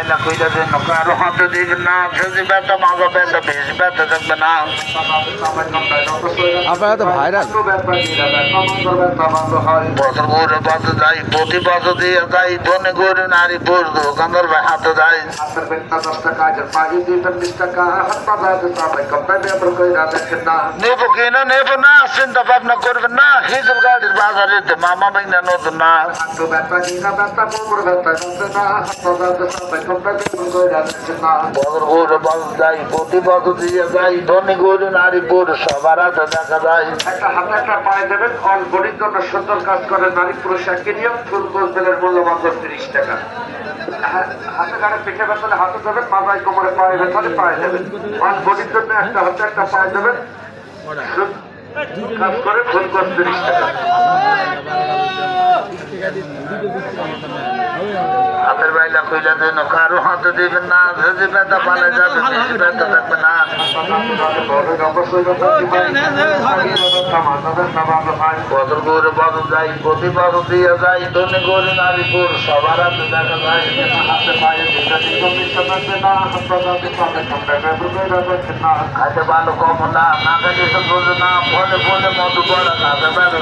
বাইলা কইরা দেন কারও হাতে দিবে না যদি ব্যথা মাগো ব্যথা বেশি ব্যথা থাকবে না। আপনারা তো ভাইরাল। বছর ঘুরে পাতে যাই প্রতি বছর দিয়ে যাই ধনে ঘুরে নারী পুর দোকানদার ভাই হাতে যাই। নেব কিনা নেব না চিন্তা ভাবনা করবেন না হিজল গাড়ির বাজারে তো মামা বাইনা নতুন না। যাই প্রতি ঘুরে নারী পুর সবার দেখা যায় একটা হাতে একটা পায়ে দেবেন বডির জন্য সুন্দর কাজ করে নারী পুরুষ একই ফুল মূল্য মাত্র তিরিশ টাকা হাতে গাড়ে পিঠে ব্যথালে হাতে দেবেন মাথায় কোমরে পায়ে ব্যথালে পায়ে দেবেন বডির জন্য একটা হাতে একটা পায়ে দেবেন ফুল তিরিশ টাকা হাতের বাইলা কইলা দেন, কারও হাতে দিবেন না যদি ব্যথা পালে যাবে ব্যথা থাকবে না। বছর ঘুরে বছর যাই, প্রতি বছর দিয়ে যাই, ধনে ঘুরে নারী পুর সবার হাতে দেখা যায় হাতে পায়ে খাইতে ভালো কম না না তো না, ফলে ফলে মধু পড়ে না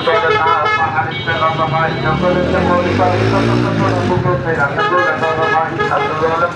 চলে না। হাতে জলে পাও জলে কোমর ব্যথা থাকবে না যদি ব্যথা পালে যাবে মনটা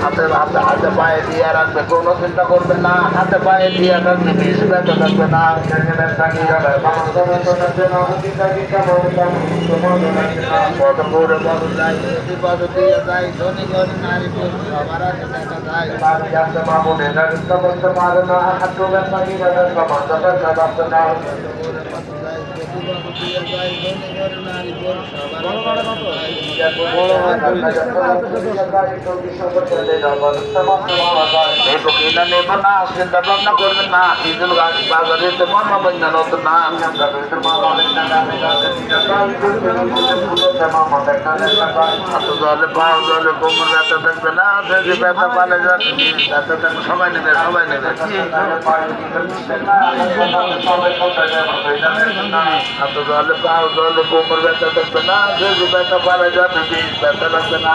হাতে হাতে হাতে পায়ে দিয়ে রাখবে কোনো চিন্তা করবে না হাতে পায়ে দিয়ে রাখবে বেশ ব্যথা থাকবে না কত করে বড় যাই প্রতি বড় দিয়ে যাই ধনী ঘরে নারী পুরুষ সবার হাতে দেখা যায় নেবো কিনা নেবো না চিন্তা ভাবনা করবেন না ইজুল গাছ বাজারে তো মর্মা বন্ধা নতুন না হাত জলে পাও জলে কোমর ব্যথা থাকবে না যদি ব্যথা পালে যাবে ব্যথা থাকবে সবাই নেবে সবাই নেবে হাত জলে পাও জলে কোমর ব্যথা থাকবে না যদি ব্যথা পালে যাবে ব্যথা লাগবে না